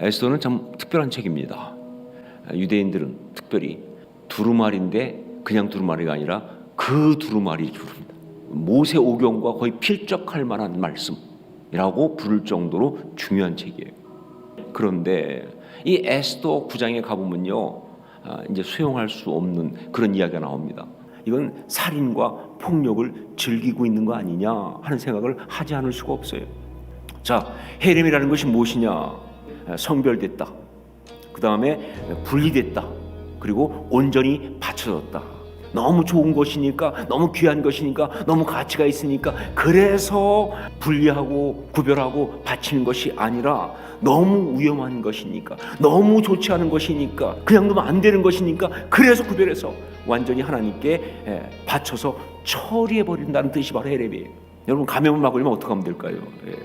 에스더는 참 특별한 책입니다. 유대인들은 특별히 두루마리인데 그냥 두루마리가 아니라 그 두루마리 부릅니다. 모세 오경과 거의 필적할 만한 말씀이라고 부를 정도로 중요한 책이에요. 그런데 이 에스더 구장에 가보면요, 아, 이제 수용할 수 없는 그런 이야기가 나옵니다. 이건 살인과 폭력을 즐기고 있는 거 아니냐 하는 생각을 하지 않을 수가 없어요. 자, 헤렘이라는 것이 무엇이냐? 아, 성별됐다. 그 다음에 분리됐다. 그리고 온전히 받쳐졌다. 너무 좋은 것이니까, 너무 귀한 것이니까, 너무 가치가 있으니까, 그래서 분리하고 구별하고 바치는 것이 아니라 너무 위험한 것이니까, 너무 좋지 않은 것이니까, 그냥 두면 안 되는 것이니까, 그래서 구별해서 완전히 하나님께 예, 바쳐서 처리해 버린다는 뜻이 바로 헤렘이에요. 여러분 감염을 막으려면 어떻게 하면 될까요? 예.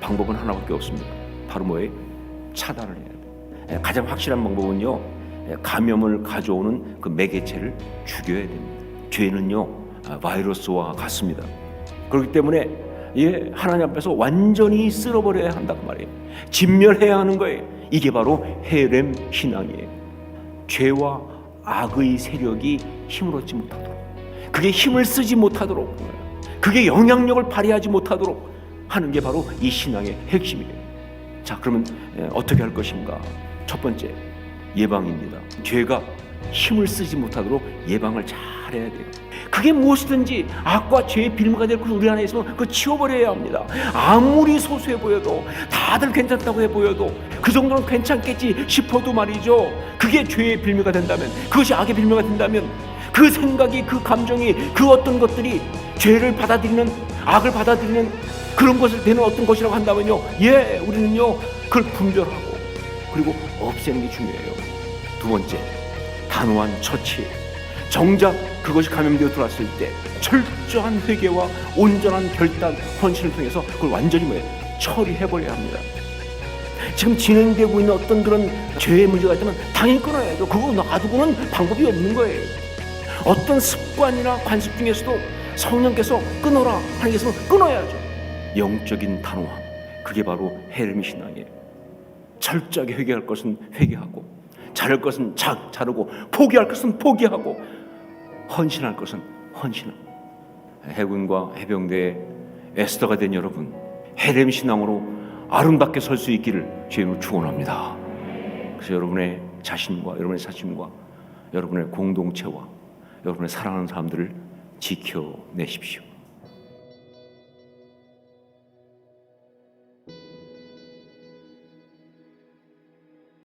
방법은 하나밖에 없습니다. 바로 뭐예요? 차단을 해야 돼요. 예, 가장 확실한 방법은요. 예, 감염을 가져오는 그 매개체를 죽여야 됩니다. 죄는요 아, 바이러스와 같습니다. 그렇기 때문에 예, 하나님 앞에서 완전히 쓸어버려야 한단 말이에요. 진멸해야 하는 거예요. 이게 바로 헤렘 신앙이에요. 죄와 악의 세력이 힘을 얻지 못하도록, 그게 힘을 쓰지 못하도록, 그게 영향력을 발휘하지 못하도록 하는 게 바로 이 신앙의 핵심이에요. 자, 그러면 예, 어떻게 할 것인가? 첫 번째 예방입니다. 죄가 힘을 쓰지 못하도록 예방을 잘 해야 돼요. 그게 무엇이든지 악과 죄의 빌미가 될 것을 우리 안에 있으면 그거 치워버려야 합니다. 아무리 소소해 보여도 다들 괜찮다고 해 보여도 그 정도는 괜찮겠지 싶어도 말이죠. 그게 죄의 빌미가 된다면 그것이 악의 빌미가 된다면 그 생각이 그 감정이 그 어떤 것들이 죄를 받아들이는 악을 받아들이는 그런 것을 되는 어떤 것이라고 한다면요. 예, 우리는요. 그걸 분별하고 그리고 없애는 게 중요해요. 두 번째, 단호한 처치. 정작 그것이 감염되어 들어왔을 때 철저한 회개와 온전한 결단, 헌신을 통해서 그걸 완전히 뭐예요? 처리해버려야 합니다. 지금 진행되고 있는 어떤 그런 죄의 문제가 있다면 당연히 끊어야죠. 그거 놔두고는 방법이 없는 거예요. 어떤 습관이나 관습 중에서도 성령께서 끊어라 있으면 끊어야죠. 영적인 단호함. 그게 바로 헤르미 신앙이에요. 철저하게 회개할 것은 회개하고 자를 것은 자, 자르고 포기할 것은 포기하고 헌신할 것은 헌신하고 해군과 해병대의 에스더가 된 여러분 헤렘 신앙으로 아름답게 설 수 있기를 주님으로 축원합니다. 그래서 여러분의 자신과 여러분의 자신과 여러분의 공동체와 여러분의 사랑하는 사람들을 지켜내십시오.